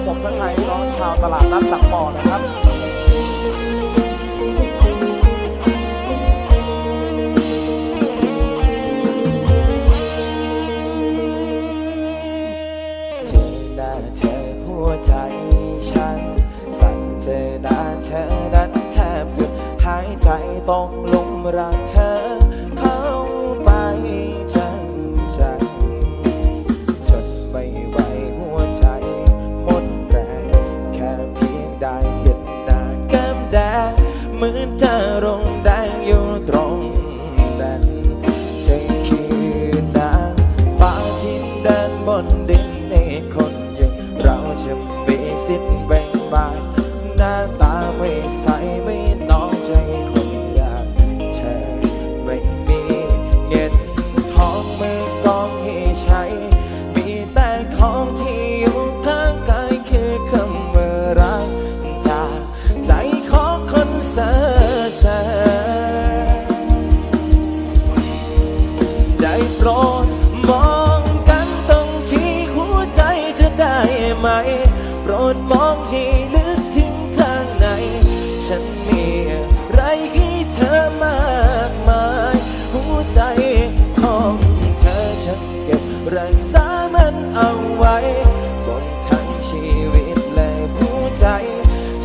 ครับผมทักทายพี่น้องชาวตลาดนัดหลังบ่อนะครับเจอหน้าเธอหัวใจฉัน สั่นเจอหน้าเธอนั้นแทบหยุดหายใจต้องลงรักเธอ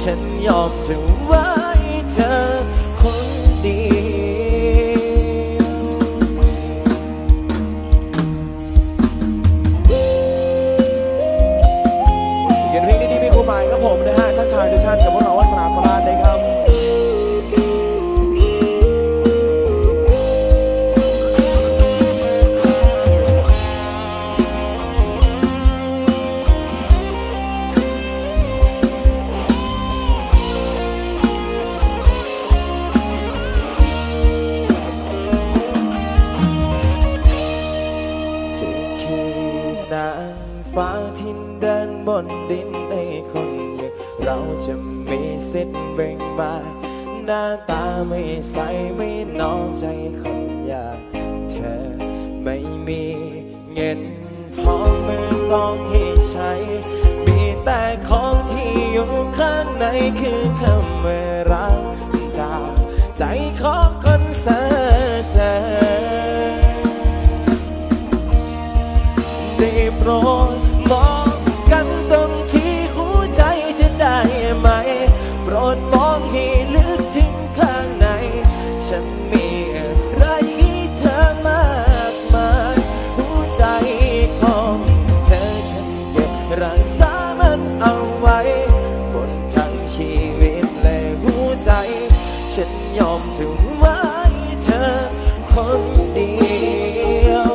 ฉันยอมถือไว้เธอ นบนดินในคนอย่างเราจะมีสิทธิ์เบ่งบานหน้าตาไม่ใสไม่นองใจคนอยางเธอไม่มีเงินทองมือกองให้ใช้ มีแต่ของที่อยู่ข้างในคือคำว่ารักจากใจของคนเซ่อเซ่อได้โปรด เดียว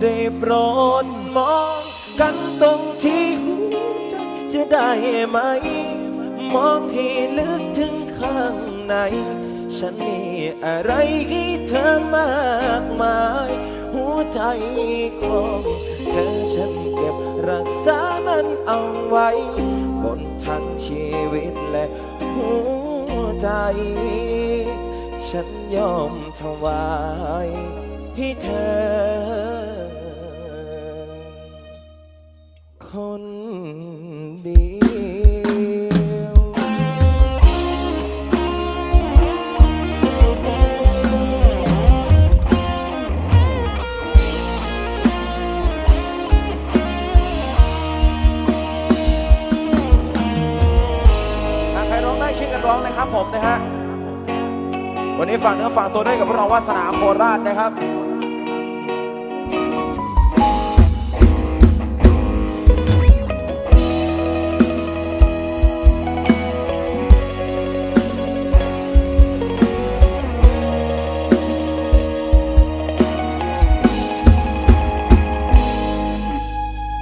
ได้โปรดมองกันตรงที่หัวใจจะได้ไหม มองให้ลึกถึงข้างใน ฉันมีอะไรให้เธอมากมาย หัวใจของเธอฉันเก็บรักษามันเอาไว้ บนทั้งชีวิตและ หัวใจ ฉันยอมถวายให้เธอ คนดี ผมนะฮะ วันนี้ฝากเนื้อฝากตัวด้วยกับพวกเราวาสนาโคราชนะครับ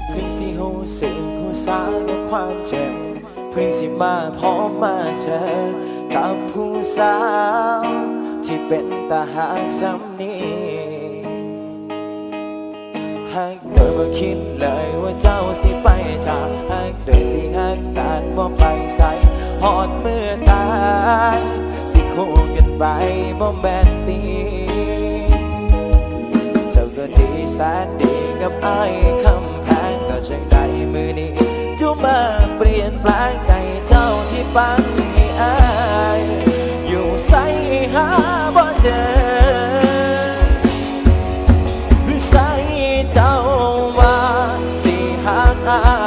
เพิ่งสิหูสึกหูสาและความเจ็บเพิ่งสิมาพบมาเจอ กับผู้สาว ที่เป็นตาหางสำนีหากเธอบ่คิดเลยว่าเจ้าสิไปจากหากโดยสิหักตานบ่ไปใส่หอดเมื่อตายสิคู่กันไปบ่แม่นตีเจ้าก็ดีแสนดีกับไอ้คำแพงก็ช่างได้มือนี้ มาเปลี่ยนแปลงใจเจ้าที่ปังให้อายอยู่ใส่หาบ่เจอใส่เจ้าว่าสิหากอาย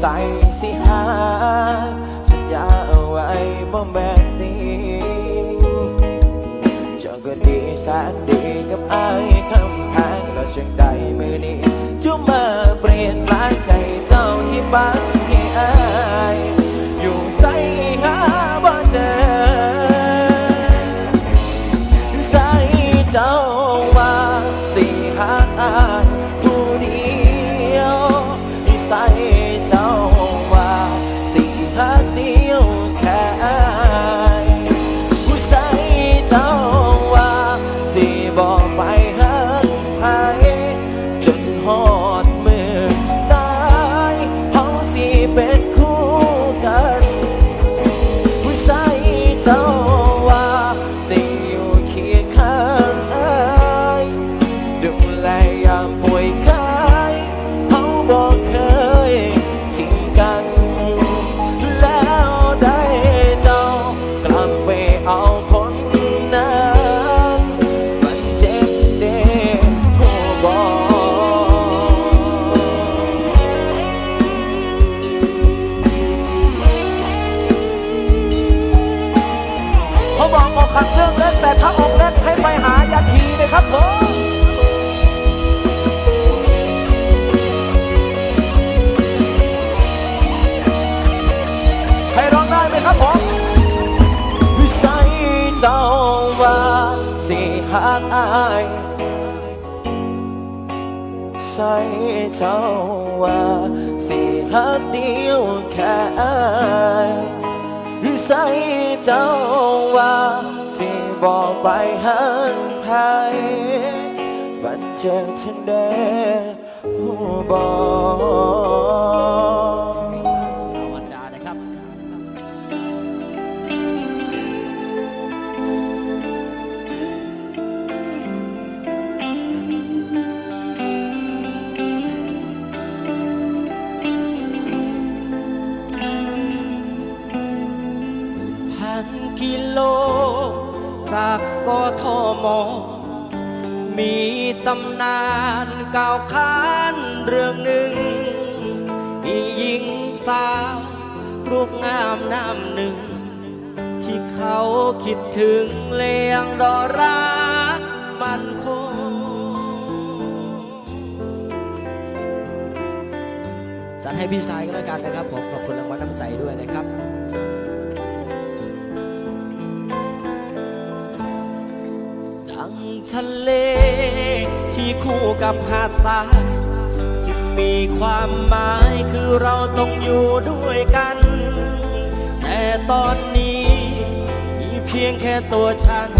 ใส่สิหาสัญญาเอาไว้บ่แบบนี้เจ้าก็ดีแสนดีกับอา เจ้าว่าสิหักเดียวแค่อายใส่เจ้าว่าสิบอกไปหันใครบันเจองันได้ผู้บอก นกิโล จากกทม มีตำนานก่าวขานเรื่องหนึ่ง มีหญิงสาวรูปงามน้ำหนึ่ง ที่เขาคิดถึงเลียงดอรักมันคงสันให้พี่ชายก็แล้วกันนะครับผมขอบคุณรางวัลน้ำใจด้วยนะครับ ทะเล ที่คู่กับหาดทรายจึงมีความหมายคือเราต้องอยู่ด้วยกัน แต่ตอนนี้มีเพียงแค่ตัวฉัน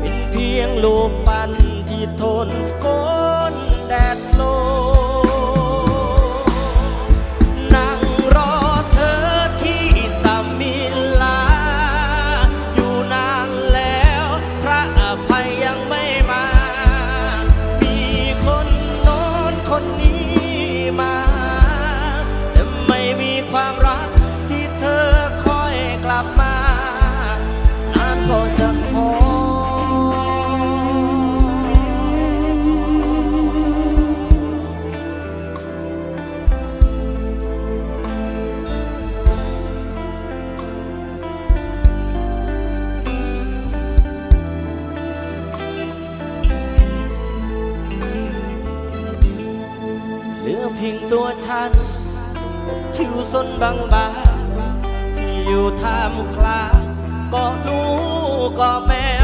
เป็นเพียงลูกปันที่ทนฝนแดด 太阳每 ทิ้งตัวฉัน ทิวสนบางบางที่อยู่ท่ามกลางก็ลูกก็แมว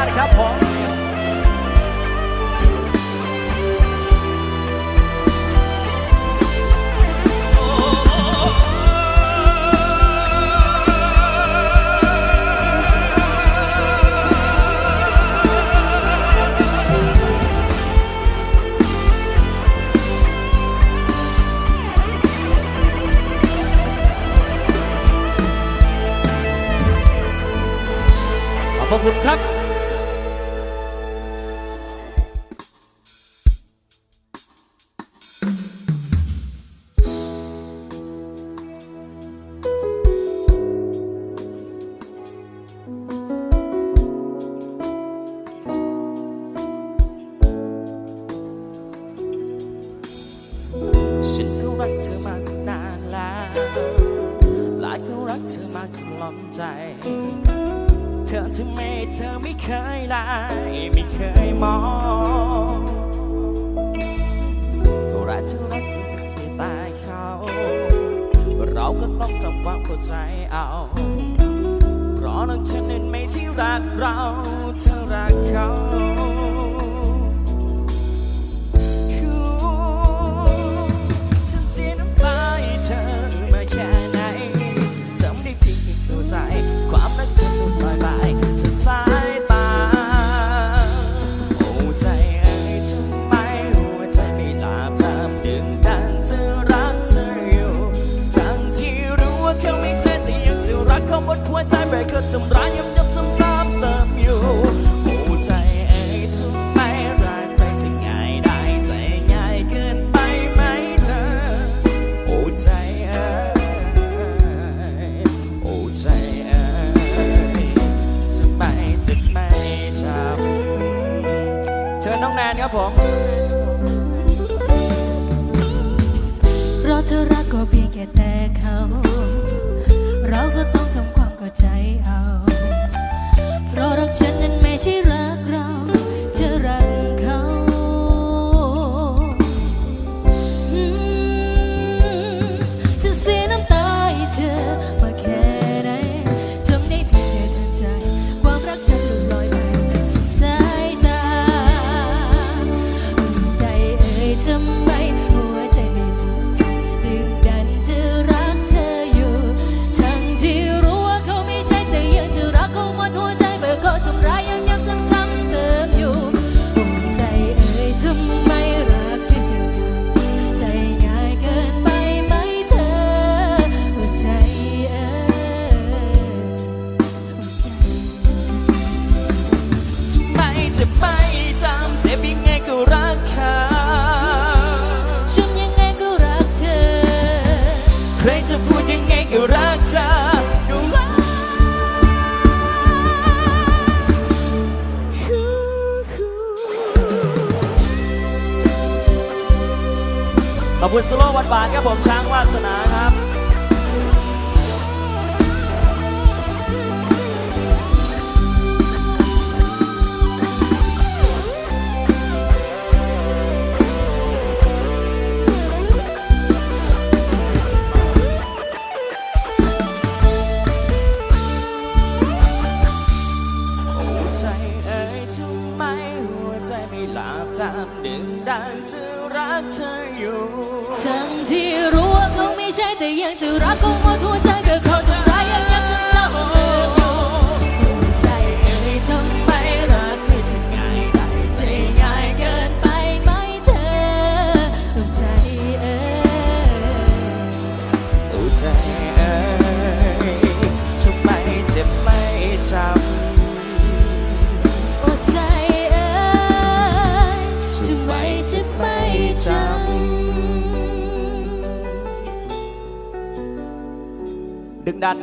าติครับผมขอบคุณครับ เธอมากนานแล้วหลายก็รักเธอมากจนลอมใจ เธอทำไมเธอไม่เคยลายไม่เคยมองรักเธอรักไม่ตายเขา เราก็ต้องจำความเข้ใจเอา เพราะนักฉันนั้นไม่ใช่รักเรา เธอรักเขาับผมเราเธอรักก็เพียงแค่แต่เขา เราก็ต้อง คุณสโลวันบานครับผมช้างวาสนาครับ ยังจะรักก็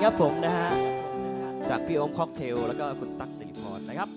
ครับผมนะฮะจากพี่อมค็อกเทลแล้วก็คุณตั๊กสิริพรนะครับ